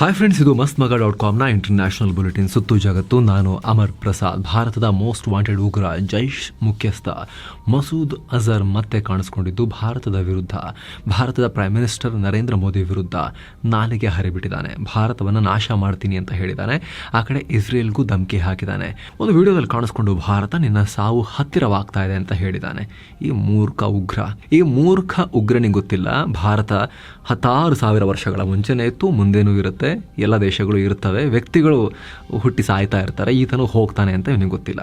Hi friends ಇದು ಮಸ್ತ್ ಮಗ ಡಾಟ್ ಕಾಮ್ನ ಇಂಟರ್ನ್ಯಾಷನಲ್ ಬುಲೆಟಿನ್ ಸುತ್ತು ಜಗತ್ತು, ನಾನು ಅಮರ್ ಪ್ರಸಾದ್. ಭಾರತದ ಮೋಸ್ಟ್ ವಾಂಟೆಡ್ ಉಗ್ರ, ಜೈಷ್ ಮುಖ್ಯಸ್ಥ ಮಸೂದ್ ಅಜರ್ ಮತ್ತೆ ಕಾಣಿಸ್ಕೊಂಡಿದ್ದು ಭಾರತದ ವಿರುದ್ಧ. ಭಾರತದ ಪ್ರೈಮ್ ಮಿನಿಸ್ಟರ್ ನರೇಂದ್ರ ಮೋದಿ ವಿರುದ್ಧ ನಾಲಿಗೆ ಹರಿಬಿಟ್ಟಿದ್ದಾನೆ. ಭಾರತವನ್ನು ನಾಶ ಮಾಡ್ತೀನಿ ಅಂತ ಹೇಳಿದ್ದಾನೆ. ಆ ಕಡೆ ಇಸ್ರೇಲ್ಗೂ ಧಮಕಿ ಹಾಕಿದ್ದಾನೆ. ಒಂದು ವಿಡಿಯೋದಲ್ಲಿ ಕಾಣಿಸ್ಕೊಂಡು ಭಾರತ ನಿನ್ನ ಸಾವು ಹತ್ತಿರವಾಗ್ತಾ ಇದೆ ಅಂತ ಹೇಳಿದ್ದಾನೆ. ಈ ಮೂರ್ಖ ಉಗ್ರ. ಈ ಮೂರ್ಖ ಉಗ್ರನಿಗೆ ಗೊತ್ತಿಲ್ಲ. ಭಾರತ ಹತ್ತಾರು ಸಾವಿರ ವರ್ಷಗಳ ಮುಂಚೆನೇ ಇತ್ತು, ಮುಂದೇನೂ ಇರುತ್ತೆ. ಎಲ್ಲ ದೇಶಗಳು ಇರ್ತವೆ, ವ್ಯಕ್ತಿಗಳು ಹುಟ್ಟಿ ಸಾಯ್ತಾ ಇರ್ತಾರೆ, ಈತನು ಹೋಗ್ತಾನೆ ಅಂತ ಇವನಿಗೆ ಗೊತ್ತಿಲ್ಲ.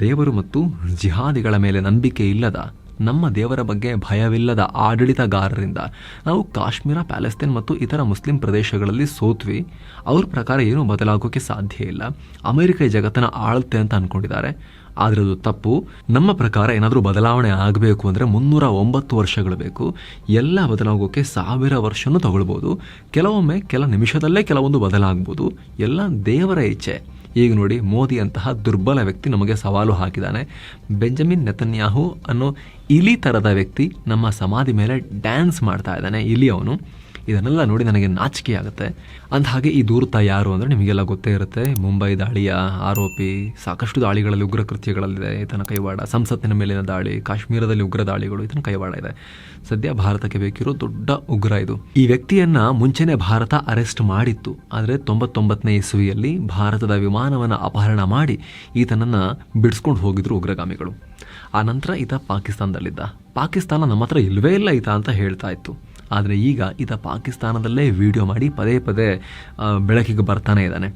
ದೇವರು ಮತ್ತು ಜಿಹಾದಿಗಳ ಮೇಲೆ ನಂಬಿಕೆ ಇಲ್ಲದ, ನಮ್ಮ ದೇವರ ಬಗ್ಗೆ ಭಯವಿಲ್ಲದ ಆಡಳಿತಗಾರರಿಂದ ನಾವು ಕಾಶ್ಮೀರ, ಪ್ಯಾಲೆಸ್ತೇನ್ ಮತ್ತು ಇತರ ಮುಸ್ಲಿಂ ಪ್ರದೇಶಗಳಲ್ಲಿ ಸೋತ್ವಿ. ಅವ್ರ ಪ್ರಕಾರ ಏನೂ ಬದಲಾಗೋಕೆ ಸಾಧ್ಯ ಇಲ್ಲ. ಅಮೆರಿಕ ಜಗತ್ತನ್ನು ಆಳುತ್ತೆ ಅಂತ ಅಂದ್ಕೊಂಡಿದ್ದಾರೆ ಆದರೆ ಅದು ತಪ್ಪು. ನಮ್ಮ ಪ್ರಕಾರ ಏನಾದರೂ ಬದಲಾವಣೆ ಆಗಬೇಕು ಅಂದರೆ ಮುನ್ನೂರ ಒಂಬತ್ತು ವರ್ಷಗಳು ಬೇಕು. ಎಲ್ಲ ಬದಲಾಗೋಕೆ ಸಾವಿರ ವರ್ಷನೂ ತಗೊಳ್ಬೋದು. ಕೆಲವೊಮ್ಮೆ ಕೆಲ ನಿಮಿಷದಲ್ಲೇ ಕೆಲವೊಂದು ಬದಲಾಗ್ಬೋದು. ಎಲ್ಲ ದೇವರ ಇಚ್ಛೆ. ಈಗ ನೋಡಿ, ಮೋದಿ ಅಂತಹ ದುರ್ಬಲ ವ್ಯಕ್ತಿ ನಮಗೆ ಸವಾಲು ಹಾಕಿದ್ದಾನೆ. ಬೆಂಜಮಿನ್ ನೆತನ್ಯಾಹು ಅನ್ನೋ ಇಲಿ ಥರದ ವ್ಯಕ್ತಿ ನಮ್ಮ ಸಮಾಧಿ ಮೇಲೆ ಡ್ಯಾನ್ಸ್ ಮಾಡ್ತಾ ಇದ್ದಾನೆ. ಇಲಿ ಅವನು. ಇದನ್ನೆಲ್ಲ ನೋಡಿ ನನಗೆ ನಾಚಿಕೆ ಆಗುತ್ತೆ. ಅಂದ ಹಾಗೆ ಈ ದೂರ್ತ ಯಾರು ಅಂದರೆ ನಿಮಗೆಲ್ಲ ಗೊತ್ತೇ ಇರುತ್ತೆ. ಮುಂಬೈ ದಾಳಿಯ ಆರೋಪಿ, ಸಾಕಷ್ಟು ದಾಳಿಗಳಲ್ಲಿ ಉಗ್ರ ಕೃತ್ಯಗಳಲ್ಲಿದೆ. ಈತನ ಕೈವಾಡ, ಸಂಸತ್ತಿನ ಮೇಲಿನ ದಾಳಿ, ಕಾಶ್ಮೀರದಲ್ಲಿ ಉಗ್ರ ದಾಳಿಗಳು, ಈತನ ಕೈವಾಡ ಇದೆ. ಸದ್ಯ ಭಾರತಕ್ಕೆ ಬೇಕಿರೋ ದೊಡ್ಡ ಉಗ್ರ ಇದು. ಈ ವ್ಯಕ್ತಿಯನ್ನ ಮುಂಚೆನೆ ಭಾರತ ಅರೆಸ್ಟ್ ಮಾಡಿತ್ತು. ಆದರೆ ತೊಂಬತ್ತೊಂಬತ್ತನೇ ಇಸ್ವಿಯಲ್ಲಿ ಭಾರತದ ವಿಮಾನವನ್ನು ಅಪಹರಣ ಮಾಡಿ ಈತನನ್ನು ಬಿಡಿಸ್ಕೊಂಡು ಹೋಗಿದ್ರು ಉಗ್ರಗಾಮಿಗಳು. ಆ ನಂತರ ಈತ ಪಾಕಿಸ್ತಾನದಲ್ಲಿದ್ದ. ಪಾಕಿಸ್ತಾನ ನಮ್ಮ ಹತ್ರ ಇಲ್ಲವೇ ಇಲ್ಲ ಈತ ಅಂತ ಹೇಳ್ತಾ ಇತ್ತು. ಆದರೆ ಈಗ ಈತ ಪಾಕಿಸ್ತಾನದಲ್ಲೇ ವಿಡಿಯೋ ಮಾಡಿ ಪದೇ ಪದೇ ಬೆಳಕಿಗೆ ಬರ್ತಾನೆ ಇದ್ದಾನೆ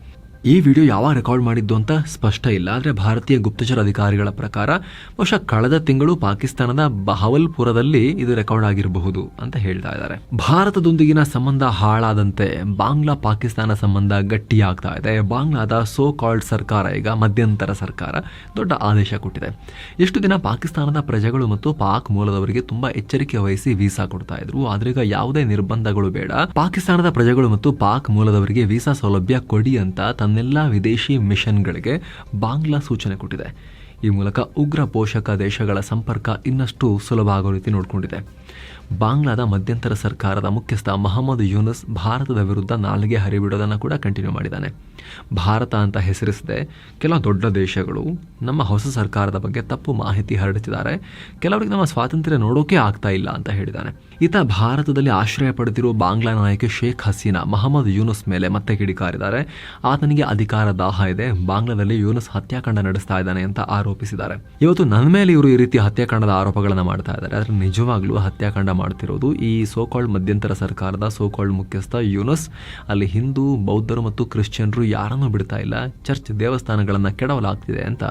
ಈ ವಿಡಿಯೋ ಯಾವಾಗ ರೆಕಾರ್ಡ್ ಮಾಡಿದ್ದು ಅಂತ ಸ್ಪಷ್ಟ ಇಲ್ಲ. ಆದರೆ ಭಾರತೀಯ ಗುಪ್ತಚರ ಅಧಿಕಾರಿಗಳ ಪ್ರಕಾರ ಬಹುಶಃ ಕಳೆದ ತಿಂಗಳು ಪಾಕಿಸ್ತಾನದ ಬಹವಲ್ಪುರದಲ್ಲಿ ಇದು ರೆಕಾರ್ಡ್ ಆಗಿರಬಹುದು ಅಂತ ಹೇಳ್ತಾ ಇದ್ದಾರೆ. ಭಾರತದೊಂದಿಗಿನ ಸಂಬಂಧ ಹಾಳಾದಂತೆ ಬಾಂಗ್ಲಾ ಪಾಕಿಸ್ತಾನ ಸಂಬಂಧ ಗಟ್ಟಿಯಾಗ್ತಾ ಇದೆ. ಬಾಂಗ್ಲಾದ ಸೋ ಕಾಲ್ಡ್ ಸರ್ಕಾರ ಈಗ ಮಧ್ಯಂತರ ಸರ್ಕಾರ ದೊಡ್ಡ ಆದೇಶ ಕೊಟ್ಟಿದೆ. ಎಷ್ಟು ದಿನ ಪಾಕಿಸ್ತಾನದ ಪ್ರಜೆಗಳು ಮತ್ತು ಪಾಕ್ ಮೂಲದವರಿಗೆ ತುಂಬಾ ಎಚ್ಚರಿಕೆ ವಹಿಸಿ ವೀಸಾ ಕೊಡ್ತಾ ಇದ್ರು. ಆದ್ರೆ ಯಾವುದೇ ನಿರ್ಬಂಧಗಳು ಬೇಡ. ಪಾಕಿಸ್ತಾನದ ಪ್ರಜೆಗಳು ಮತ್ತು ಪಾಕ್ ಮೂಲದವರಿಗೆ ವೀಸಾ ಸೌಲಭ್ಯ ಕೊಡಿ ಅಂತ ತನ್ನೆಲ್ಲ ವಿದೇಶಿ ಮಿಷನ್ಗಳಿಗೆ ಬಾಂಗ್ಲಾ ಸೂಚನೆ ಕೊಟ್ಟಿದೆ. ಈ ಮೂಲಕ ಉಗ್ರ ಪೋಷಕ ದೇಶಗಳ ಸಂಪರ್ಕ ಇನ್ನಷ್ಟು ಸುಲಭ ಆಗೋ ರೀತಿ ನೋಡಿಕೊಂಡಿದೆ. ಬಾಂಗ್ಲಾದ ಮಧ್ಯಂತರ ಸರ್ಕಾರದ ಮುಖ್ಯಸ್ಥ ಮಹಮ್ಮದ್ ಯೂನಸ್ ಭಾರತದ ವಿರುದ್ಧ ನಾಲಿಗೆ ಹರಿಬಿಡೋದನ್ನು ಕೂಡ ಕಂಟಿನ್ಯೂ ಮಾಡಿದ್ದಾನೆ. ಭಾರತ ಅಂತ ಹೆಸರಿಸದೆ ಕೆಲ ದೊಡ್ಡ ದೇಶಗಳು ನಮ್ಮ ಹೊಸ ಸರ್ಕಾರದ ಬಗ್ಗೆ ತಪ್ಪು ಮಾಹಿತಿ ಹರಡುತ್ತಿದ್ದಾರೆ ಕೆಲವರಿಗೆ ನಮ್ಮ ಸ್ವಾತಂತ್ರ್ಯ ನೋಡೋಕೆ ಆಗ್ತಾ ಇಲ್ಲ ಅಂತ ಹೇಳಿದ್ದಾನೆ. ಈತ ಭಾರತದಲ್ಲಿ ಆಶ್ರಯ ಪಡೆದಿರುವ ಬಾಂಗ್ಲಾ ನಾಯಕಿ ಶೇಖ್ ಹಸೀನಾ ಮಹಮ್ಮದ್ ಯೂನಸ್ ಮೇಲೆ ಮತ್ತೆ ಕಿಡಿಕಾರಿದ್ದಾರೆ. ಆತನಿಗೆ ಅಧಿಕಾರ ದಾಹ ಇದೆ. ಬಾಂಗ್ಲಾದಲ್ಲಿ ಯೂನಸ್ ಹತ್ಯಾಕಾಂಡ ನಡೆಸ್ತಾ ಇದ್ದಾನೆ ಅಂತ ಆರೋಪಿಸಿದ್ದಾರೆ. ಇವತ್ತು ನನ್ನ ಮೇಲೆ ಇವರು ಈ ರೀತಿ ಹತ್ಯಾಕಾಂಡದ ಆರೋಪಗಳನ್ನು ಮಾಡ್ತಾ ಇದ್ದಾರೆ. ಆದರೆ ನಿಜವಾಗ್ಲೂ ಹತ್ಯಾಕಾಂಡ ಮಾಡ್ತಿರೋದು ಈ ಸೋಕಾಲ್ಡ್ ಮಧ್ಯಂತರ ಸರ್ಕಾರದ ಸೋಕಾಲ್ಡ್ ಮುಖ್ಯಸ್ಥ ಯುನಸ್. ಅಲ್ಲಿ ಹಿಂದೂ, ಬೌದ್ಧರು ಮತ್ತು ಕ್ರಿಶ್ಚಿಯನ್ರು ಯಾರನ್ನೂ ಬಿಡ್ತಾ ಇಲ್ಲ. ಚರ್ಚ್ ದೇವಸ್ಥಾನಗಳನ್ನು ಕೆಡವಲಾಗ್ತಿದೆ ಅಂತ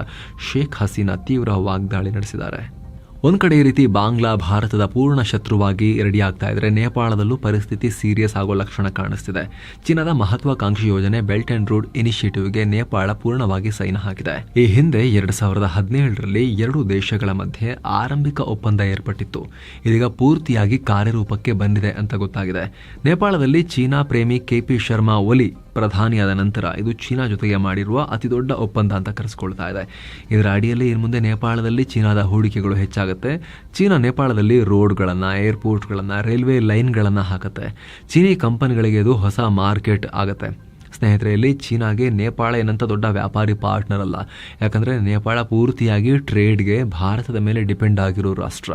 ಶೇಖ್ ಹಸೀನಾ ತೀವ್ರ ವಾಗ್ದಾಳಿ ನಡೆಸಿದ್ದಾರೆ. ಒಂದ್ ಕಡೆ ಈ ರೀತಿ ಬಾಂಗ್ಲಾ ಭಾರತದ ಪೂರ್ಣ ಶತ್ರುವಾಗಿ ರೆಡಿ ಆಗ್ತಾ ಇದ್ರೆ ನೇಪಾಳದಲ್ಲೂ ಪರಿಸ್ಥಿತಿ ಸೀರಿಯಸ್ ಆಗೋ ಲಕ್ಷಣ ಕಾಣಿಸ್ತಿದೆ. ಚೀನಾದ ಮಹತ್ವಾಕಾಂಕ್ಷಿ ಯೋಜನೆ ಬೆಲ್ಟ್ ಅಂಡ್ ರೋಡ್ ಇನಿಷಿಯೇಟಿವ್ಗೆ ನೇಪಾಳ ಪೂರ್ಣವಾಗಿ ಸೈನ್ ಹಾಕಿದೆ. ಈ ಹಿಂದೆ ಎರಡ್ ಸಾವಿರದ ಹದಿನೇಳರಲ್ಲಿ ಎರಡು ದೇಶಗಳ ಮಧ್ಯೆ ಆರಂಭಿಕ ಒಪ್ಪಂದ ಏರ್ಪಟ್ಟಿತ್ತು. ಇದೀಗ ಪೂರ್ತಿಯಾಗಿ ಕಾರ್ಯರೂಪಕ್ಕೆ ಬಂದಿದೆ ಅಂತ ಗೊತ್ತಾಗಿದೆ. ನೇಪಾಳದಲ್ಲಿ ಚೀನಾ ಪ್ರೇಮಿ ಕೆಪಿ ಶರ್ಮಾ ಒಲಿ ಪ್ರಧಾನಿಯಾದ ನಂತರ ಇದು ಚೀನಾ ಜೊತೆಗೆ ಮಾಡಿರುವ ಅತಿದೊಡ್ಡ ಒಪ್ಪಂದ ಅಂತ ಕರೆಸ್ಕೊಳ್ತಾ ಇದೆ. ಇದರ ಅಡಿಯಲ್ಲಿ ಇನ್ನು ಮುಂದೆ ನೇಪಾಳದಲ್ಲಿ ಚೀನಾದ ಹೂಡಿಕೆಗಳು ಹೆಚ್ಚಾಗುತ್ತೆ. ಚೀನಾ ನೇಪಾಳದಲ್ಲಿ ರೋಡ್ಗಳನ್ನು, ಏರ್ಪೋರ್ಟ್ಗಳನ್ನು, ರೈಲ್ವೆ ಲೈನ್ಗಳನ್ನು ಹಾಕುತ್ತೆ. ಚೀನಿ ಕಂಪನಿಗಳಿಗೆ ಇದು ಹೊಸ ಮಾರ್ಕೆಟ್ ಆಗುತ್ತೆ. ಸ್ನೇಹಿತರೆ ಇಲ್ಲಿ ಚೀನಾಗೆ ನೇಪಾಳ ಏನಂತ ದೊಡ್ಡ ವ್ಯಾಪಾರಿ ಪಾರ್ಟ್ನರ್ ಅಲ್ಲ. ಯಾಕಂದರೆ ನೇಪಾಳ ಪೂರ್ತಿಯಾಗಿ ಟ್ರೇಡ್ಗೆ ಭಾರತದ ಮೇಲೆ ಡಿಪೆಂಡ್ ಆಗಿರೋ ರಾಷ್ಟ್ರ.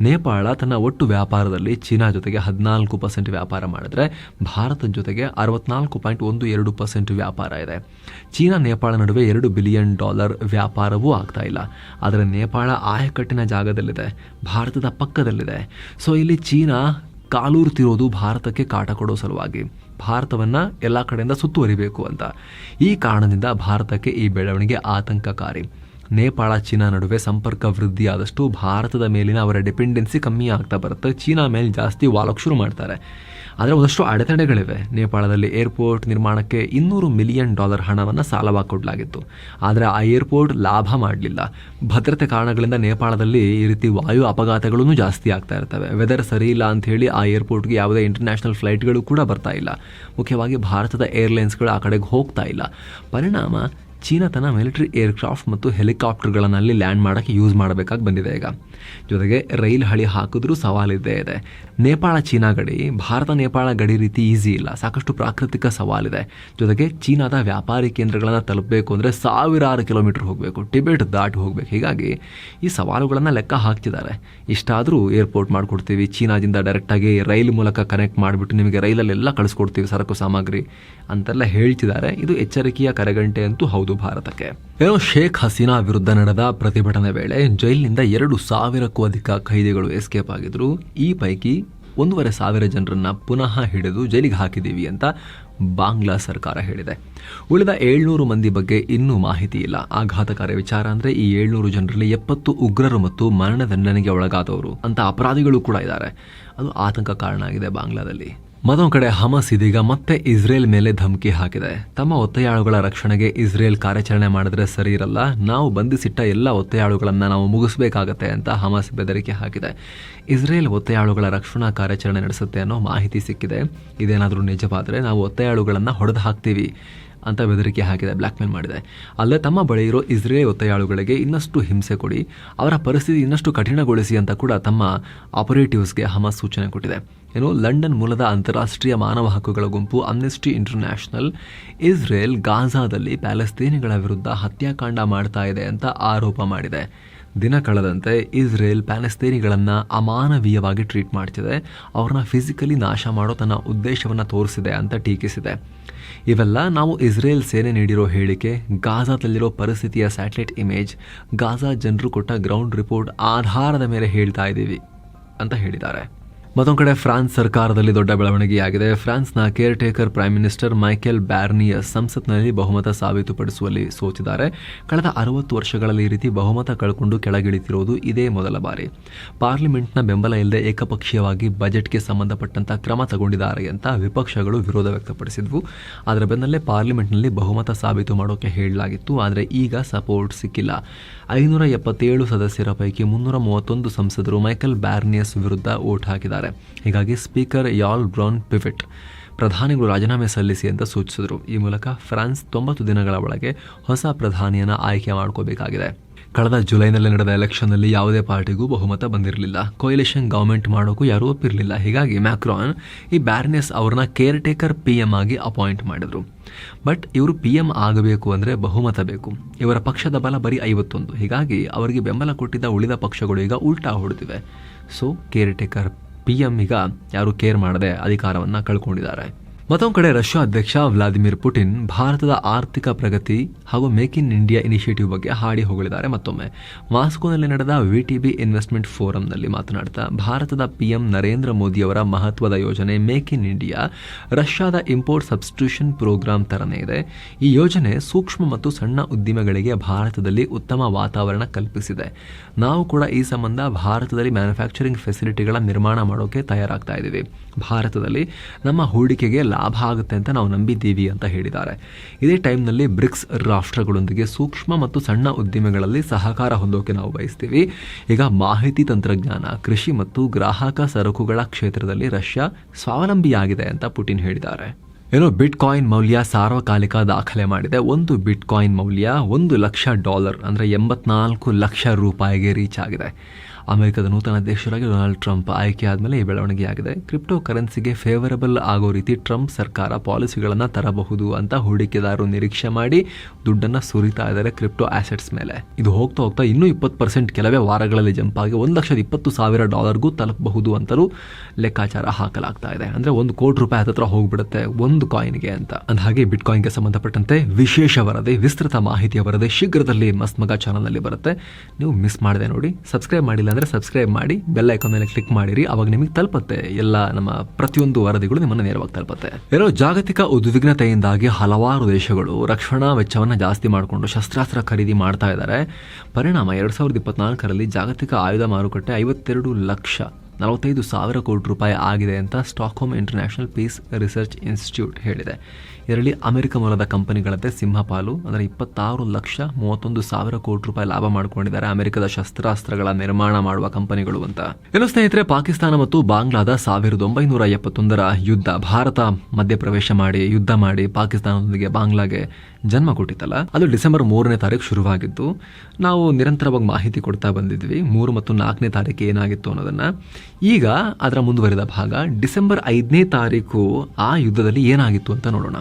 ನೇಪಾಳ ತನ್ನ ಒಟ್ಟು ವ್ಯಾಪಾರದಲ್ಲಿ ಚೀನಾ ಜೊತೆಗೆ ಹದಿನಾಲ್ಕು ಪರ್ಸೆಂಟ್ ವ್ಯಾಪಾರ ಮಾಡಿದ್ರೆ ಭಾರತದ ಜೊತೆಗೆ ಅರವತ್ನಾಲ್ಕು ಪಾಯಿಂಟ್ ಒಂದು ಎರಡು ಪರ್ಸೆಂಟ್ ವ್ಯಾಪಾರ ಇದೆ. ಚೀನಾ ನೇಪಾಳ ನಡುವೆ ಎರಡು ಬಿಲಿಯನ್ ಡಾಲರ್ ವ್ಯಾಪಾರವೂ ಆಗ್ತಾ ಇಲ್ಲ. ಆದರೆ ನೇಪಾಳ ಆಯಕಟ್ಟಿನ ಜಾಗದಲ್ಲಿದೆ, ಭಾರತದ ಪಕ್ಕದಲ್ಲಿದೆ. ಸೊ ಇಲ್ಲಿ ಚೀನಾ ಕಾಲೂರ್ತಿರೋದು ಭಾರತಕ್ಕೆ ಕಾಟ ಕೊಡೋ ಸಲುವಾಗಿ. ಭಾರತವನ್ನು ಎಲ್ಲ ಕಡೆಯಿಂದ ಸುತ್ತುವರಿಬೇಕು ಅಂತ. ಈ ಕಾರಣದಿಂದ ಭಾರತಕ್ಕೆ ಈ ಬೆಳವಣಿಗೆ ಆತಂಕಕಾರಿ. ನೇಪಾಳ, ಚೀನಾ ನಡುವೆ ಸಂಪರ್ಕ ವೃದ್ಧಿಯಾದಷ್ಟು ಭಾರತದ ಮೇಲಿನ ಅವರ ಡಿಪೆಂಡೆನ್ಸಿ ಕಮ್ಮಿ ಆಗ್ತಾ ಬರುತ್ತೆ. ಚೀನಾ ಮೇಲೆ ಜಾಸ್ತಿ ವಾಲಕ್ ಶುರು ಮಾಡ್ತಾರೆ. ಆದರೆ ಒಂದಷ್ಟು ಅಡೆತಡೆಗಳಿವೆ. ನೇಪಾಳದಲ್ಲಿ ಏರ್ಪೋರ್ಟ್ ನಿರ್ಮಾಣಕ್ಕೆ ಇನ್ನೂರು ಮಿಲಿಯನ್ ಡಾಲರ್ ಹಣವನ್ನು ಸಾಲವಾಗಿ ಕೊಡಲಾಗಿತ್ತು ಆದರೆ ಆ ಏರ್ಪೋರ್ಟ್ ಲಾಭ ಮಾಡಲಿಲ್ಲ. ಭದ್ರತೆ ಕಾರಣಗಳಿಂದ ನೇಪಾಳದಲ್ಲಿ ಈ ರೀತಿ ವಾಯು ಅಪಘಾತಗಳೂ ಜಾಸ್ತಿ ಆಗ್ತಾ ಇರ್ತವೆ. ವೆದರ್ ಸರಿ ಇಲ್ಲ ಅಂತ ಹೇಳಿ ಆ ಏರ್ಪೋರ್ಟ್ಗೆ ಯಾವುದೇ ಇಂಟರ್ನ್ಯಾಷನಲ್ ಫ್ಲೈಟ್ಗಳು ಕೂಡ ಬರ್ತಾ ಇಲ್ಲ. ಮುಖ್ಯವಾಗಿ ಭಾರತದ ಏರ್ಲೈನ್ಸ್ಗಳು ಆ ಕಡೆಗೆ ಹೋಗ್ತಾ ಇಲ್ಲ. ಪರಿಣಾಮ ಚೀನಾ ತನ್ನ ಮಿಲಿಟರಿ ಏರ್ಕ್ರಾಫ್ಟ್ ಮತ್ತು ಹೆಲಿಕಾಪ್ಟರ್ಗಳನ್ನು ಅಲ್ಲಿ ಲ್ಯಾಂಡ್ ಮಾಡೋಕ್ಕೆ ಯೂಸ್ ಮಾಡಬೇಕಾಗಿ ಬಂದಿದೆ ಈಗ. ಜೊತೆಗೆ ರೈಲ್ ಹಳಿ ಹಾಕಿದ್ರೂ ಸವಾಲಿದ್ದೇ ಇದೆ. ನೇಪಾಳ ಚೀನಾ ಗಡಿ, ಭಾರತ ನೇಪಾಳ ಗಡಿ ರೀತಿ ಈಸಿ ಇಲ್ಲ, ಸಾಕಷ್ಟು ಪ್ರಾಕೃತಿಕ ಸವಾಲಿದೆ ಜೊತೆಗೆ ಚೀನಾದ ವ್ಯಾಪಾರಿ ಕೇಂದ್ರಗಳನ್ನು ತಲುಪಬೇಕು ಅಂದರೆ ಸಾವಿರಾರು ಕಿಲೋಮೀಟರ್ ಹೋಗಬೇಕು, ಟಿಬೆಟ್ ದಾಟಿ ಹೋಗಬೇಕು. ಹೀಗಾಗಿ ಈ ಸವಾಲುಗಳನ್ನು ಲೆಕ್ಕ ಹಾಕ್ತಿದ್ದಾರೆ. ಇಷ್ಟಾದರೂ ಏರ್ಪೋರ್ಟ್ ಮಾಡಿಕೊಡ್ತೀವಿ, ಚೀನಾದಿಂದ ಡೈರೆಕ್ಟಾಗಿ ರೈಲ್ ಮೂಲಕ ಕನೆಕ್ಟ್ ಮಾಡಿಬಿಟ್ಟು ನಿಮಗೆ ರೈಲಲ್ಲೆಲ್ಲ ಕಳಿಸ್ಕೊಡ್ತೀವಿ ಸರಕು ಸಾಮಗ್ರಿ ಅಂತೆಲ್ಲ ಹೇಳ್ತಿದ್ದಾರೆ. ಇದು ಎಚ್ಚರಿಕೆಯ ಕರೆಗಂಟೆ ಅಂತೂ ಹೌದು. ಭಾರತಕ್ಕೆ. ಏನೋ ಶೇಖ್ ಹಸೀನಾ ವಿರುದ್ಧ ನಡೆದ ಪ್ರತಿಭಟನೆ ವೇಳೆ ಜೈಲಿನಿಂದ ಎರಡು ಸಾವಿರಕ್ಕೂ ಅಧಿಕ ಖೈದಿಗಳು ಎಸ್ಕೇಪ್ ಆಗಿದ್ರು. ಈ ಪೈಕಿ ಒಂದೂವರೆ ಸಾವಿರ ಜನರನ್ನ ಪುನಃ ಹಿಡಿದು ಜೈಲಿಗೆ ಹಾಕಿದ್ದೀವಿ ಅಂತ ಬಾಂಗ್ಲಾ ಸರ್ಕಾರ ಹೇಳಿದೆ. ಉಳಿದ ಏಳ್ನೂರು ಮಂದಿ ಬಗ್ಗೆ ಇನ್ನೂ ಮಾಹಿತಿ ಇಲ್ಲ. ಆಘಾತಕಾರಿ ವಿಚಾರ ಅಂದ್ರೆ ಈ ಏಳ್ನೂರು ಜನರಲ್ಲಿ ಎಪ್ಪತ್ತು ಉಗ್ರರು ಮತ್ತು ಮರಣದಂಡನೆಗೆ ಒಳಗಾದವರು ಅಂತ ಅಪರಾಧಿಗಳು ಕೂಡ ಇದ್ದಾರೆ. ಅದು ಆತಂಕ ಕಾರಣ ಆಗಿದೆ ಬಾಂಗ್ಲಾದಲ್ಲಿ. ಮತ್ತೊಂದು ಕಡೆ ಹಮಸ್ ಇದೀಗ ಮತ್ತೆ ಇಸ್ರೇಲ್ ಮೇಲೆ ಧಮಕಿ ಹಾಕಿದೆ. ತಮ್ಮ ಒತ್ತೆಯಾಳುಗಳ ರಕ್ಷಣೆಗೆ ಇಸ್ರೇಲ್ ಕಾರ್ಯಾಚರಣೆ ಮಾಡಿದ್ರೆ ಸರಿ ಇರಲ್ಲ. ನಾವು ಬಂಧಿಸಿಟ್ಟ ಎಲ್ಲ ಒತ್ತೆಯಾಳುಗಳನ್ನು ನಾವು ಮುಗಿಸಬೇಕಾಗತ್ತೆ ಅಂತ ಹಮಸ್ ಬೆದರಿಕೆ ಹಾಕಿದೆ. ಇಸ್ರೇಲ್ ಒತ್ತೆಯಾಳುಗಳ ರಕ್ಷಣಾ ಕಾರ್ಯಾಚರಣೆ ನಡೆಸುತ್ತೆ ಅನ್ನೋ ಮಾಹಿತಿ ಸಿಕ್ಕಿದೆ. ಇದೇನಾದರೂ ನಿಜವಾದರೆ ನಾವು ಒತ್ತೆಯಾಳುಗಳನ್ನು ಹೊಡೆದು ಹಾಕ್ತೀವಿ. ಅಂತ ಬೆದರಿಕೆ ಹಾಕಿದೆ ಬ್ಲ್ಯಾಕ್ಮೇಲ್ ಮಾಡಿದೆ. ಅಲ್ಲೇ ತಮ್ಮ ಬಳಿ ಇರೋ ಇಸ್ರೇಲ್ ಒತ್ತೆಯಾಳುಗಳಿಗೆ ಇನ್ನಷ್ಟು ಹಿಂಸೆ ಕೊಡಿ, ಅವರ ಪರಿಸ್ಥಿತಿ ಇನ್ನಷ್ಟು ಕಠಿಣಗೊಳಿಸಿ ಅಂತ ಕೂಡ ತಮ್ಮ ಆಪರೇಟಿವ್ಸ್ಗೆ ಹಮಸ್ ಸೂಚನೆ ಕೊಟ್ಟಿದೆ. ಏನು, ಲಂಡನ್ ಮೂಲದ ಅಂತಾರಾಷ್ಟ್ರೀಯ ಮಾನವ ಹಕ್ಕುಗಳ ಗುಂಪು ಅಮ್ನೆಸ್ಟಿ ಇಂಟರ್ನ್ಯಾಷನಲ್ ಇಸ್ರೇಲ್ ಗಾಜಾದಲ್ಲಿ ಪ್ಯಾಲೆಸ್ತೀನಿಗಳ ವಿರುದ್ಧ ಹತ್ಯಾಕಾಂಡ ಮಾಡ್ತಾ ಇದೆ ಅಂತ ಆರೋಪ ಮಾಡಿದೆ. ದಿನ ಕಳೆದಂತೆ ಇಸ್ರೇಲ್ ಪ್ಯಾಲೆಸ್ತೀನಿಗಳನ್ನು ಅಮಾನವೀಯವಾಗಿ ಟ್ರೀಟ್ ಮಾಡ್ತಿದೆ. ಅವ್ರನ್ನ ಫಿಸಿಕಲಿ ನಾಶ ಮಾಡೋ ತನ್ನ ಉದ್ದೇಶವನ್ನು ತೋರಿಸಿದೆ ಅಂತ ಟೀಕಿಸಿದೆ. ಇವೆಲ್ಲ ನಾವು ಇಸ್ರೇಲ್ ಸೇನೆ ನೀಡಿರೋ ಹೇಳಿಕೆ, ಗಾಜಾದಲ್ಲಿರೋ ಪರಿಸ್ಥಿತಿಯ ಸ್ಯಾಟಲೈಟ್ ಇಮೇಜ್, ಗಾಜಾ ಜನರು ಕೊಟ್ಟ ಗ್ರೌಂಡ್ ರಿಪೋರ್ಟ್ ಆಧಾರದ ಮೇಲೆ ಹೇಳ್ತಾ ಇದ್ದೀವಿ ಅಂತ ಹೇಳಿದ್ದಾರೆ. ಮತ್ತೊಂದು ಕಡೆ ಫ್ರಾನ್ಸ್ ಸರ್ಕಾರದಲ್ಲಿ ದೊಡ್ಡ ಬೆಳವಣಿಗೆಯಾಗಿದೆ. ಫ್ರಾನ್ಸ್ನ caretaker prime minister Michel ಬ್ಯಾರ್ನಿಯ ಸಂಸತ್ನಲ್ಲಿ ಬಹುಮತ ಸಾಬೀತುಪಡಿಸುವಲ್ಲಿ ಸೋತಿದ್ದಾರೆ. ಕಳೆದ ಅರವತ್ತು ವರ್ಷಗಳಲ್ಲಿ ಈ ರೀತಿ ಬಹುಮತ ಕಳ್ಕೊಂಡು ಕೆಳಗಿಳಿತಿರುವುದು ಇದೇ ಮೊದಲ ಬಾರಿ. ಪಾರ್ಲಿಮೆಂಟ್ನ ಬೆಂಬಲ ಇಲ್ಲದೆ ಏಕಪಕ್ಷೀಯವಾಗಿ ಬಜೆಟ್ಗೆ ಸಂಬಂಧಪಟ್ಟಂತ ಕ್ರಮ ತಗೊಂಡಿದ್ದಾರೆ ಅಂತ ವಿಪಕ್ಷಗಳು ವಿರೋಧ ವ್ಯಕ್ತಪಡಿಸಿದ್ವು. ಅದರ ಬೆನ್ನಲ್ಲೇ ಪಾರ್ಲಿಮೆಂಟ್ನಲ್ಲಿ ಬಹುಮತ ಸಾಬೀತು ಮಾಡೋಕೆ ಹೇಳಲಾಗಿತ್ತು, ಆದರೆ ಈಗ ಸಪೋರ್ಟ್ ಸಿಕ್ಕಿಲ್ಲ. ಐನೂರ ಎಪ್ಪತ್ತೇಳು ಸದಸ್ಯರ ಪೈಕಿ ಮುನ್ನೂರ ಮೂವತ್ತೊಂದು ಸಂಸದರು ಮೈಕೆಲ್ ಬ್ಯಾರ್ನಿಯಸ್ ವಿರುದ್ಧ ವೋಟ್ ಹಾಕಿದ್ದಾರೆ. ಹೀಗಾಗಿ ಸ್ಪೀಕರ್ ಯಾಲ್ ಬ್ರೌನ್ ಪಿವಿಟ್ ಪ್ರಧಾನಿಗಳು ರಾಜೀನಾಮೆ ಸಲ್ಲಿಸಿ ಅಂತ ಸೂಚಿಸಿದರು. ಈ ಮೂಲಕ ಫ್ರಾನ್ಸ್ ತೊಂಬತ್ತು ದಿನಗಳ ಒಳಗೆ ಹೊಸ ಪ್ರಧಾನಿಯನ್ನ ಆಯ್ಕೆ ಮಾಡ್ಕೋಬೇಕಾಗಿದೆ. ಕಳೆದ ಜುಲೈನಲ್ಲಿ ನಡೆದ ಎಲೆಕ್ಷನ್ನಲ್ಲಿ ಯಾವುದೇ ಪಾರ್ಟಿಗೂ ಬಹುಮತ ಬಂದಿರಲಿಲ್ಲ. ಕೊಯಿಲೇಷನ್ ಗೌರ್ಮೆಂಟ್ ಮಾಡೋಕ್ಕೂ ಯಾರೂ ಒಪ್ಪಿರಲಿಲ್ಲ. ಹೀಗಾಗಿ ಮ್ಯಾಕ್ರಾನ್ ಈ ಬ್ಯಾರ್ನೆಸ್ ಅವ್ರನ್ನ ಕೇರ್ ಟೇಕರ್ ಪಿ ಎಂ ಆಗಿ ಅಪಾಯಿಂಟ್ ಮಾಡಿದ್ರು. ಬಟ್ ಇವರು ಪಿ ಎಂ ಆಗಬೇಕು ಅಂದರೆ ಬಹುಮತ ಬೇಕು. ಇವರ ಪಕ್ಷದ ಬಲ ಬರೀ ಐವತ್ತೊಂದು. ಹೀಗಾಗಿ ಅವರಿಗೆ ಬೆಂಬಲ ಕೊಟ್ಟಿದ್ದ ಉಳಿದ ಪಕ್ಷಗಳು ಈಗ ಉಲ್ಟಾ ಹೊಡೆದಿವೆ. So caretaker P M ಈಗ ಯಾರು ಕೇರ್ ಮಾಡದೆ ಅಧಿಕಾರವನ್ನು ಕಳ್ಕೊಂಡಿದ್ದಾರೆ. ಮತ್ತೊಂದು ಕಡೆ ರಷ್ಯಾ ಅಧ್ಯಕ್ಷ ವ್ಲಾದಿಮಿರ್ ಪುಟಿನ್ ಭಾರತದ ಆರ್ಥಿಕ ಪ್ರಗತಿ ಹಾಗೂ ಮೇಕ್ ಇನ್ ಇಂಡಿಯಾ ಇನಿಷಿಯೇಟಿವ್ ಬಗ್ಗೆ ಹಾಡಿ ಹೊಗಳಿದ್ದಾರೆ ಮತ್ತೊಮ್ಮೆ. ಮಾಸ್ಕೋನಲ್ಲಿ ನಡೆದ ವಿಟಿಬಿ ಇನ್ವೆಸ್ಟ್ಮೆಂಟ್ ಫೋರಂನಲ್ಲಿ ಮಾತನಾಡ್ತಾ ಭಾರತದ ಪಿಎಂ ನರೇಂದ್ರ ಮೋದಿಯವರ ಮಹತ್ವದ ಯೋಜನೆ ಮೇಕ್ ಇನ್ ಇಂಡಿಯಾ, ರಷ್ಯಾದ ಇಂಪೋರ್ಟ್ ಸಬ್ಸ್ಟಿಟ್ಯೂಷನ್ ಪ್ರೋಗ್ರಾಂ ತರನೇ ಇದೆ. ಈ ಯೋಜನೆ ಸೂಕ್ಷ್ಮ ಮತ್ತು ಸಣ್ಣ ಉದ್ದಿಮೆಗಳಿಗೆ ಭಾರತದಲ್ಲಿ ಉತ್ತಮ ವಾತಾವರಣ ಕಲ್ಪಿಸಿದೆ. ನಾವು ಕೂಡ ಈ ಸಂಬಂಧ ಭಾರತದಲ್ಲಿ ಮ್ಯಾನುಫ್ಯಾಕ್ಚರಿಂಗ್ ಫೆಸಿಲಿಟಿಗಳ ನಿರ್ಮಾಣ ಮಾಡೋಕೆ ತಯಾರಾಗ್ತಾ ಇದ್ದೀವಿ. ಭಾರತದಲ್ಲಿ ನಮ್ಮ ಹೂಡಿಕೆಗೆ ಲಾಭ ಆಗುತ್ತೆ ಅಂತ ನಾವು ನಂಬಿದ್ದೀವಿ ಅಂತ ಹೇಳಿದ್ದಾರೆ. ಇದೇ ಟೈಮ್ನಲ್ಲಿ ಬ್ರಿಕ್ಸ್ ರಾಷ್ಟ್ರಗಳೊಂದಿಗೆ ಸೂಕ್ಷ್ಮ ಮತ್ತು ಸಣ್ಣ ಉದ್ದಿಮೆಗಳಲ್ಲಿ ಸಹಕಾರ ಹೊಂದೋಕೆ ನಾವು ಬಯಸ್ತೀವಿ. ಈಗ ಮಾಹಿತಿ ತಂತ್ರಜ್ಞಾನ, ಕೃಷಿ ಮತ್ತು ಗ್ರಾಹಕ ಸರಕುಗಳ ಕ್ಷೇತ್ರದಲ್ಲಿ ರಷ್ಯಾ ಸ್ವಾವಲಂಬಿಯಾಗಿದೆ ಅಂತ ಪುಟಿನ್ ಹೇಳಿದ್ದಾರೆ. ಏನೋ ಬಿಟ್ ಕಾಯಿನ್ ಮೌಲ್ಯ ಸಾರ್ವಕಾಲಿಕ ದಾಖಲೆ ಮಾಡಿದೆ. ಒಂದು ಬಿಟ್ ಕಾಯಿನ್ ಮೌಲ್ಯ ಒಂದು ಲಕ್ಷ ಡಾಲರ್, ಅಂದರೆ ಎಂಬತ್ನಾಲ್ಕು ಲಕ್ಷ ರೂಪಾಯಿಗೆ ರೀಚ್ ಆಗಿದೆ. ಅಮೆರಿಕದ ನೂತನ ಅಧ್ಯಕ್ಷರಾಗಿ ಡೊನಾಲ್ಡ್ ಟ್ರಂಪ್ ಆಯ್ಕೆ ಆದಮೇಲೆ ಈ ಬೆಳವಣಿಗೆಯಾಗಿದೆ ಕ್ರಿಪ್ಟೋ ಕರೆನ್ಸಿಗೆ ಫೇವರಬಲ್ ಆಗೋ ರೀತಿ ಟ್ರಂಪ್ ಸರ್ಕಾರ ಪಾಲಿಸಿಗಳನ್ನು ತರಬಹುದು ಅಂತ ಹೂಡಿಕೆದಾರರು ನಿರೀಕ್ಷೆ ಮಾಡಿ ದುಡ್ಡನ್ನು ಸುರಿತಾ ಇದ್ದಾರೆ ಕ್ರಿಪ್ಟೋ ಆಸೆಟ್ಸ್ ಮೇಲೆ. ಇದು ಹೋಗ್ತಾ ಹೋಗ್ತಾ ಇನ್ನೂ ಇಪ್ಪತ್ತು ಪರ್ಸೆಂಟ್ ಕೆಲವೇ ವಾರಗಳಲ್ಲಿ ಜಂಪ್ ಆಗಿ ಒಂದು ಲಕ್ಷದ ಇಪ್ಪತ್ತು ಸಾವಿರ ಡಾಲರ್ಗೂ ತಲುಪಬಹುದು ಅಂತಲೂ ಲೆಕ್ಕಾಚಾರ ಹಾಕಲಾಗ್ತಾ ಇದೆ. ಅಂದರೆ ಒಂದು ಕೋಟಿ ರೂಪಾಯಿ ಹತ್ತತ್ರ ಹೋಗ್ಬಿಡುತ್ತೆ ಒಂದು ಕಾಯಿನ್ಗೆ ಅಂತ. ಅಂದ ಹಾಗೆ ಬಿಟ್ ಕಾಯಿನ್ಗೆ ಸಂಬಂಧಪಟ್ಟಂತೆ ವಿಶೇಷ ವರದಿ, ವಿಸ್ತೃತ ಮಾಹಿತಿಯ ವರದಿ ಶೀಘ್ರದಲ್ಲಿ ಮಸ್ಮಗ ಮಗ ಚಾನಲ್ನಲ್ಲಿ ಬರುತ್ತೆ. ನೀವು ಮಿಸ್ ಮಾಡಿದೆ ನೋಡಿ, ಸಬ್ಸ್ಕ್ರೈಬ್ ಮಾಡಿಲ್ಲ ಅಂದರೆ ಸಬ್ಸ್ಕ್ರೈಬ್ ಮಾಡಿ ಬೆಲ್ ಐಕಾನ್ ಮೇಲೆ ಕ್ಲಿಕ್ ಮಾಡಿರಿ. ಅವಾಗ ನಿಮಗೆ ತಲುಪುತ್ತೆ ಎಲ್ಲ ನಮ್ಮ ಪ್ರತಿಯೊಂದು ವರದಿಗಳು ನಿಮ್ಮನ್ನು ನೇರವಾಗಿ ತಲುಪುತ್ತೆ. ಎರಡು, ಜಾಗತಿಕ ಉದ್ವಿಗ್ನತೆಯಿಂದಾಗಿ ಹಲವಾರು ದೇಶಗಳು ರಕ್ಷಣಾ ವೆಚ್ಚವನ್ನು ಜಾಸ್ತಿ ಮಾಡಿಕೊಂಡು ಶಸ್ತ್ರಾಸ್ತ್ರ ಖರೀದಿ ಮಾಡ್ತಾ ಇದ್ದಾರೆ. ಪರಿಣಾಮ ಎರಡು ಸಾವಿರದ ಇಪ್ಪತ್ನಾಲ್ಕರಲ್ಲಿ ಜಾಗತಿಕ ಆಯುಧ ಮಾರುಕಟ್ಟೆ ಐವತ್ತೆರಡು ಲಕ್ಷ ನಲವತ್ತೈದು ಸಾವಿರ ಕೋಟಿ ರೂಪಾಯಿ ಆಗಿದೆ ಅಂತ Stockholm international peace research institute ಹೇಳಿದೆ. ಇದರಲ್ಲಿ ಅಮೆರಿಕ ಮೂಲದ ಕಂಪನಿಗಳದ್ದೇ ಸಿಂಹಪಾಲು, ಅಂದರೆ ಇಪ್ಪತ್ತಾರು ಲಕ್ಷ ಮೂವತ್ತೊಂದು ಸಾವಿರ ಕೋಟಿ ರೂಪಾಯಿ ಲಾಭ ಮಾಡಿಕೊಂಡಿದ್ದಾರೆ ಅಮೆರಿಕದ ಶಸ್ತ್ರಾಸ್ತ್ರಗಳ ನಿರ್ಮಾಣ ಮಾಡುವ ಕಂಪನಿಗಳು ಅಂತ. ಇನ್ನು ಸ್ನೇಹಿತರೆ, ಪಾಕಿಸ್ತಾನ ಮತ್ತು ಬಾಂಗ್ಲಾದ ಸಾವಿರದ ಒಂಬೈನೂರ ಎಪ್ಪತ್ತೊಂದರ ಯುದ್ಧ, ಭಾರತ ಮಧ್ಯಪ್ರವೇಶ ಮಾಡಿ, ಯುದ್ಧ ಮಾಡಿ ಪಾಕಿಸ್ತಾನದೊಂದಿಗೆ ಬಾಂಗ್ಲಾಗೆ ಜನ್ಮ ಕೊಟ್ಟಿತ್ತಲ್ಲ? ಅದು ಡಿಸೆಂಬರ್ ಮೂರನೇ ತಾರೀಕು ಶುರುವಾಗಿದ್ದು ನಾವು ನಿರಂತರವಾಗಿ ಮಾಹಿತಿ ಕೊಡ್ತಾ ಬಂದಿದ್ವಿ. ಮೂರು ಮತ್ತು ನಾಲ್ಕನೇ ತಾರೀಕು ಏನಾಗಿತ್ತು ಅನ್ನೋದನ್ನ. ಈಗ ಅದರ ಮುಂದುವರಿದ ಭಾಗ, ಡಿಸೆಂಬರ್ ಐದನೇ ತಾರೀಕು ಆ ಯುದ್ಧದಲ್ಲಿ ಏನಾಗಿತ್ತು ಅಂತ ನೋಡೋಣ.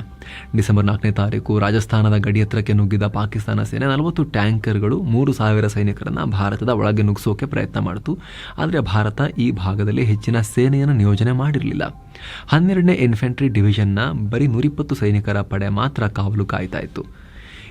ಡಿಸೆಂಬರ್ ನಾಲ್ಕನೇ ತಾರೀಕು, ರಾಜಸ್ಥಾನದ ಗಡಿ ಹತ್ರಕ್ಕೆ ನುಗ್ಗಿದ ಪಾಕಿಸ್ತಾನ ಸೇನೆ ನಲವತ್ತು ಟ್ಯಾಂಕರ್ಗಳು ಮೂರು ಸಾವಿರ ಸೈನಿಕರನ್ನ ಭಾರತದ ಒಳಗೆ ನುಗ್ಗಿಸೋಕೆ ಪ್ರಯತ್ನ ಮಾಡಿತು. ಆದರೆ ಭಾರತ ಈ ಭಾಗದಲ್ಲಿ ಹೆಚ್ಚಿನ ಸೇನೆಯನ್ನು ನಿಯೋಜನೆ ಮಾಡಿರಲಿಲ್ಲ. ಹನ್ನೆರಡನೇ ಇನ್ಫೆಂಟ್ರಿ ಡಿವಿಷನ್ನ ಬರೀ ನೂರಿಪ್ಪತ್ತು ಸೈನಿಕರ ಪಡೆ ಮಾತ್ರ ಕಾವಲು ಕಾಯ್ತಾ ಇತ್ತು.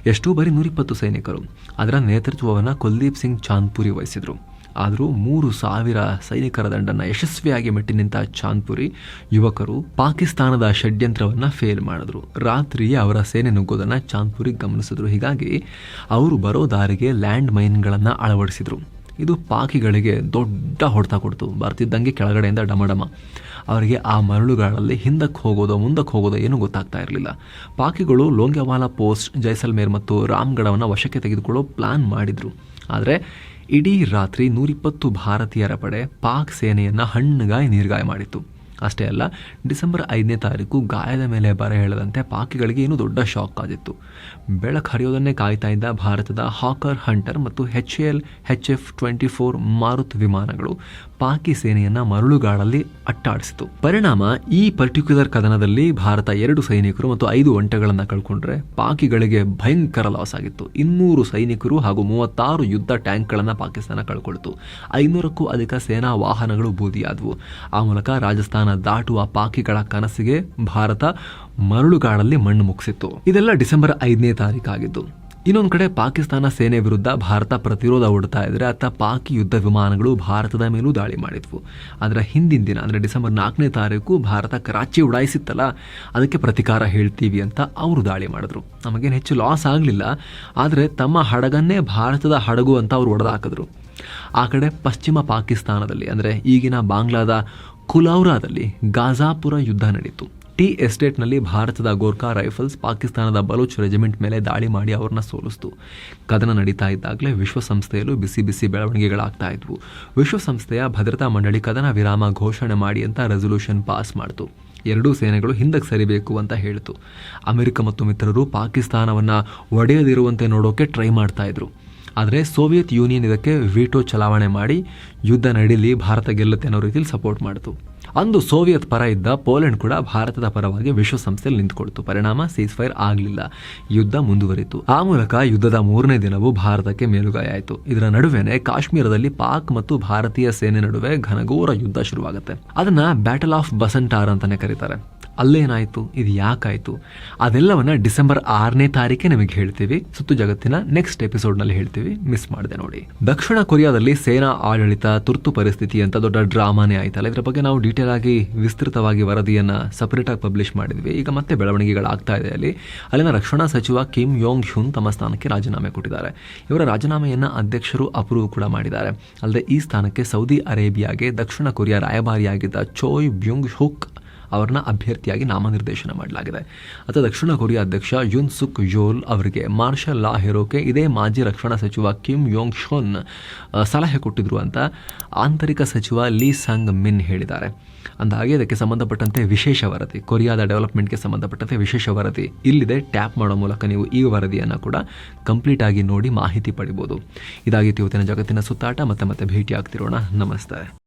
ಎಷ್ಟು ಬರೀ ನೂರಿಪ್ಪತ್ತು ಸೈನಿಕರು. ಅದರ ನೇತೃತ್ವವನ್ನು ಕುಲ್ದೀಪ್ ಸಿಂಗ್ ಚಾಂದ್ಪುರಿ ವಹಿಸಿದರು. ಆದರೂ ಮೂರು ಸಾವಿರ ಸೈನಿಕರ ದಂಡನ್ನು ಯಶಸ್ವಿಯಾಗಿ ಮೆಟ್ಟಿ ನಿಂತ ಚಾಂದ್ಪುರಿ ಯುವಕರು ಪಾಕಿಸ್ತಾನದ ಷಡ್ಯಂತ್ರವನ್ನು ಫೇಲ್ ಮಾಡಿದ್ರು. ರಾತ್ರಿಯೇ ಅವರ ಸೇನೆ ನುಗ್ಗೋದನ್ನು ಚಾಂದ್ಪುರಿ ಗಮನಿಸಿದ್ರು. ಹೀಗಾಗಿ ಅವರು ಬರೋ ದಾರಿಗೆ ಲ್ಯಾಂಡ್ ಮೈನ್ಗಳನ್ನು ಅಳವಡಿಸಿದರು. ಇದು ಪಾಕಿಗಳಿಗೆ ದೊಡ್ಡ ಹೊಡೆತ ಕೊಡ್ತು. ಬರ್ತಿದ್ದಂಗೆ ಕೆಳಗಡೆಯಿಂದ ಡಮಡಮ. ಅವರಿಗೆ ಆ ಮರಳುಗಳಲ್ಲಿ ಹಿಂದಕ್ಕೆ ಹೋಗೋದೋ ಮುಂದಕ್ಕೆ ಹೋಗೋದೋ ಏನೂ ಗೊತ್ತಾಗ್ತಾ ಇರಲಿಲ್ಲ. ಪಾಕಿಗಳು ಲೋಂಗ್ಯವಾಲಾ ಪೋಸ್ಟ್, ಜೈಸಲ್ಮೇರ್ ಮತ್ತು ರಾಮ್ಗಢವನ್ನು ವಶಕ್ಕೆ ತೆಗೆದುಕೊಳ್ಳೋ ಪ್ಲಾನ್ ಮಾಡಿದರು. ಆದರೆ ಇಡೀ ರಾತ್ರಿ ನೂರಿಪ್ಪತ್ತು ಭಾರತೀಯರ ಪಡೆ ಪಾಕ್ ಸೇನೆಯನ್ನು ಹಣ್ಣುಗಾಯಿ ನೀರ್ಗಾಯ ಮಾಡಿತ್ತು. ಅಷ್ಟೇ ಅಲ್ಲ, ಡಿಸೆಂಬರ್ ಐದನೇ ತಾರೀಕು ಗಾಯದ ಮೇಲೆ ಬರ ಹೇಳದಂತೆ ಪಾಕಿಗಳಿಗೆ ಇನ್ನೂ ದೊಡ್ಡ ಶಾಕ್ ಆಗಿತ್ತು. ಬೆಳಕು ಹರಿಯೋದನ್ನೇ ಕಾಯ್ತಾ ಇದ್ದ ಭಾರತದ ಹಾಕರ್ ಹಂಟರ್ ಮತ್ತು H L, H F twenty four Marut ವಿಮಾನಗಳು ಪಾಕಿ ಸೇನೆಯನ್ನ ಮರಳುಗಾಡಲ್ಲಿ ಅಟ್ಟಾಡಿಸಿತು. ಪರಿಣಾಮ, ಈ ಪರ್ಟಿಕ್ಯುಲರ್ ಕದನದಲ್ಲಿ ಭಾರತ ಎರಡು ಸೈನಿಕರು ಮತ್ತು ಐದು ಒಂಟೆಗಳನ್ನು ಕಳ್ಕೊಂಡ್ರೆ ಪಾಕಿಗಳಿಗೆ ಭಯಂಕರ ಲಾಸ್ ಆಗಿತ್ತು. ಇನ್ನೂರು ಸೈನಿಕರು ಹಾಗೂ ಮೂವತ್ತಾರು ಯುದ್ಧ ಟ್ಯಾಂಕ್ಗಳನ್ನು ಪಾಕಿಸ್ತಾನ ಕಳ್ಕೊಳ್ತು. ಐನೂರಕ್ಕೂ ಅಧಿಕ ಸೇನಾ ವಾಹನಗಳು ಬೂದಿಯಾದವು. ಆ ಮೂಲಕ ರಾಜಸ್ಥಾನ ದಾಟುವ ಪಾಕಿಗಳ ಕನಸಿಗೆ ಭಾರತ ಮರಳುಗಾಡಲ್ಲಿ ಮಣ್ಣು ಮುಗಿಸಿತ್ತು. ಇದೆಲ್ಲ ಡಿಸೆಂಬರ್ ಐದನೇ ತಾರೀಕಾಗಿದ್ದು ಇನ್ನೊಂದು ಕಡೆ ಪಾಕಿಸ್ತಾನ ಸೇನೆ ವಿರುದ್ಧ ಭಾರತ ಪ್ರತಿರೋಧ ಹೊಡ್ತಾ ಇದ್ರೆ ಅತ್ತ ಪಾಕಿ ಯುದ್ಧ ವಿಮಾನಗಳು ಭಾರತದ ಮೇಲೂ ದಾಳಿ ಮಾಡಿದ್ವು. ಅದರ ಹಿಂದಿನ ದಿನ, ಅಂದರೆ ಡಿಸೆಂಬರ್ ನಾಲ್ಕನೇ ತಾರೀಕು ಭಾರತ ಕರಾಚಿ ಉಡಾಯಿಸಿತ್ತಲ್ಲ, ಅದಕ್ಕೆ ಪ್ರತಿಕಾರ ಹೇಳ್ತೀವಿ ಅಂತ ಅವರು ದಾಳಿ ಮಾಡಿದ್ರು. ನಮಗೇನು ಹೆಚ್ಚು ಲಾಸ್ ಆಗಲಿಲ್ಲ, ಆದರೆ ತಮ್ಮ ಹಡಗನ್ನೇ ಭಾರತದ ಹಡಗು ಅಂತ ಅವರು ಒಡೆದಾಕಿದ್ರು. ಆ ಕಡೆ ಪಶ್ಚಿಮ ಪಾಕಿಸ್ತಾನದಲ್ಲಿ, ಅಂದರೆ ಈಗಿನ ಬಾಂಗ್ಲಾದ ಕುಲೌರಾದಲ್ಲಿ ಗಾಜಾಪುರ ಯುದ್ಧ ನಡೆಯಿತು ಟಿ ಎಸ್ಟೇಟ್ನಲ್ಲಿ ಭಾರತದ ಗೋರ್ಖಾ ರೈಫಲ್ಸ್ ಪಾಕಿಸ್ತಾನದ ಬಲೂಚ್ ರೆಜಿಮೆಂಟ್ ಮೇಲೆ ದಾಳಿ ಮಾಡಿ ಅವ್ರನ್ನ ಸೋಲಿಸ್ತು. ಕದನ ನಡೀತಾ ಇದ್ದಾಗಲೇ ವಿಶ್ವಸಂಸ್ಥೆಯಲ್ಲೂ ಬಿಸಿ ಬಿಸಿ ಬೆಳವಣಿಗೆಗಳಾಗ್ತಾ ಇದ್ವು. ವಿಶ್ವಸಂಸ್ಥೆಯ ಭದ್ರತಾ ಮಂಡಳಿ ಕದನ ವಿರಾಮ ಘೋಷಣೆ ಮಾಡಿ ಅಂತ ರೆಸೊಲ್ಯೂಷನ್ ಪಾಸ್ ಮಾಡಿತು. ಎರಡೂ ಸೇನೆಗಳು ಹಿಂದಕ್ಕೆ ಸರಿಬೇಕು ಅಂತ ಹೇಳಿತು. ಅಮೆರಿಕ ಮತ್ತು ಮಿತ್ರರು ಪಾಕಿಸ್ತಾನವನ್ನು ಒಡೆಯದಿರುವಂತೆ ನೋಡೋಕೆ ಟ್ರೈ ಮಾಡ್ತಾ ಇದ್ರು. ಆದರೆ ಸೋವಿಯತ್ ಯೂನಿಯನ್ ಇದಕ್ಕೆ ವಿಟೋ ಚಲಾವಣೆ ಮಾಡಿ ಯುದ್ಧ ನಡೀಲಿ, ಭಾರತ ಗೆಲ್ಲುತ್ತೆ ಅನ್ನೋ ರೀತಿಯಲ್ಲಿ ಸಪೋರ್ಟ್ ಮಾಡಿತು. ಅಂದು ಸೋವಿಯತ್ ಪರ ಇದ್ದ ಪೋಲೆಂಡ್ ಕೂಡ ಭಾರತದ ಪರವಾಗಿ ವಿಶ್ವಸಂಸ್ಥೆಯಲ್ಲಿ ನಿಂತುಕೊಳ್ತು. ಪರಿಣಾಮ ಸೀಸ್ ಫೈರ್ ಆಗಲಿಲ್ಲ. ಯುದ್ಧ ಮುಂದುವರಿತು. ಆ ಮೂಲಕ ಯುದ್ಧದ ಮೂರನೇ ದಿನವೂ ಭಾರತಕ್ಕೆ ಮೇಲುಗಾಯ ಆಯಿತು ಇದರ ನಡುವೆನೆ ಕಾಶ್ಮೀರದಲ್ಲಿ ಪಾಕ್ ಮತ್ತು ಭಾರತೀಯ ಸೇನೆ ನಡುವೆ ಘನಘೋರ ಯುದ್ಧ ಶುರುವಾಗುತ್ತೆ. ಅದನ್ನ ಬ್ಯಾಟಲ್ ಆಫ್ ಬಸಂಟಾರ್ ಅಂತಾನೆ ಕರೀತಾರೆ. ಅಲ್ಲೇನಾಯ್ತು? ಇದು ಯಾಕಾಯಿತು? ಅದೆಲ್ಲವನ್ನ ಡಿಸೆಂಬರ್ ಆರನೇ ತಾರೀಕೆ ನಿಮಗೆ ಹೇಳ್ತೀವಿ. ಸುತ್ತು ಜಗತ್ತಿನ ನೆಕ್ಸ್ಟ್ ಎಪಿಸೋಡ್ನಲ್ಲಿ ಹೇಳ್ತೀವಿ. ಮಿಸ್ ಮಾಡಿದೆ ನೋಡಿ. ದಕ್ಷಿಣ ಕೊರಿಯಾದಲ್ಲಿ ಸೇನಾ ಆಡಳಿತ ತುರ್ತು ಪರಿಸ್ಥಿತಿ ಅಂತ ದೊಡ್ಡ ಡ್ರಾಮಾನೇ ಆಯ್ತಲ್ಲ. ಇದರ ಬಗ್ಗೆ ನಾವು ಡೀಟೇಲ್ ಆಗಿ ವಿಸ್ತೃತವಾಗಿ ವರದಿಯನ್ನು ಸಪ್ರೇಟಾಗಿ ಪಬ್ಲಿಷ್ ಮಾಡಿದ್ವಿ. ಈಗ ಮತ್ತೆ ಬೆಳವಣಿಗೆಗಳಾಗ್ತಾ ಇದೆ ಅಲ್ಲಿ. ಅಲ್ಲಿನ ರಕ್ಷಣಾ ಸಚಿವ ಕಿಮ್ ಯೋಂಗ್ ಹ್ಯುನ್ ತಮ್ಮ ಸ್ಥಾನಕ್ಕೆ ರಾಜೀನಾಮೆ ಕೊಟ್ಟಿದ್ದಾರೆ. ಇವರ ರಾಜೀನಾಮೆಯನ್ನು ಅಧ್ಯಕ್ಷರು ಅಪ್ರೂವ್ ಕೂಡ ಮಾಡಿದ್ದಾರೆ. ಅಲ್ಲದೆ ಈ ಸ್ಥಾನಕ್ಕೆ ಸೌದಿ ಅರೇಬಿಯಾಗೆ, ದಕ್ಷಿಣ ಕೊರಿಯಾ ರಾಯಭಾರಿಯಾಗಿದ್ದ ಚೋಯ್ ಬ್ಯುಂಗ್ ಹುಕ್ ಅವರನ್ನ ಅಭ್ಯರ್ಥಿಯಾಗಿ ನಾಮನಿರ್ದೇಶನ ಮಾಡಲಾಗಿದೆ. ಅಥವಾ ದಕ್ಷಿಣ ಕೊರಿಯಾ ಅಧ್ಯಕ್ಷ ಯುನ್ ಸುಕ್ ಯೋಲ್ ಅವರಿಗೆ ಮಾರ್ಷಲ್ ಲಾ ಹೆರೋಕೆ ಇದೇ ಮಾಜಿ ರಕ್ಷಣಾ ಸಚಿವ ಕಿಮ್ ಯೋಂಗ್ ಶೋನ್ ಸಲಹೆ ಕೊಟ್ಟಿದ್ರು ಅಂತ ಆಂತರಿಕ ಸಚಿವ ಲೀ ಸಂಗ್ ಮಿನ್ ಹೇಳಿದ್ದಾರೆ. ಅಂದಾಗೆ ಇದಕ್ಕೆ ಸಂಬಂಧಪಟ್ಟಂತೆ ವಿಶೇಷ ವರದಿ, ಕೊರಿಯಾದ ಡೆವಲಪ್ಮೆಂಟ್ಗೆ ಸಂಬಂಧಪಟ್ಟಂತೆ ವಿಶೇಷ ವರದಿ ಇಲ್ಲಿದೆ. ಟ್ಯಾಪ್ ಮಾಡೋ ಮೂಲಕ ನೀವು ಈ ವರದಿಯನ್ನು ಕೂಡ ಕಂಪ್ಲೀಟ್ ಆಗಿ ನೋಡಿ ಮಾಹಿತಿ ಪಡಿಬೋದು. ಇದಾಗಿತ್ತು ಇವತ್ತಿನ ಜಗತ್ತಿನ ಸುತ್ತಾಟ. ಮತ್ತೆ ಮತ್ತೆ ಭೇಟಿ ಆಗ್ತಿರೋಣ ನಮಸ್ತೆ.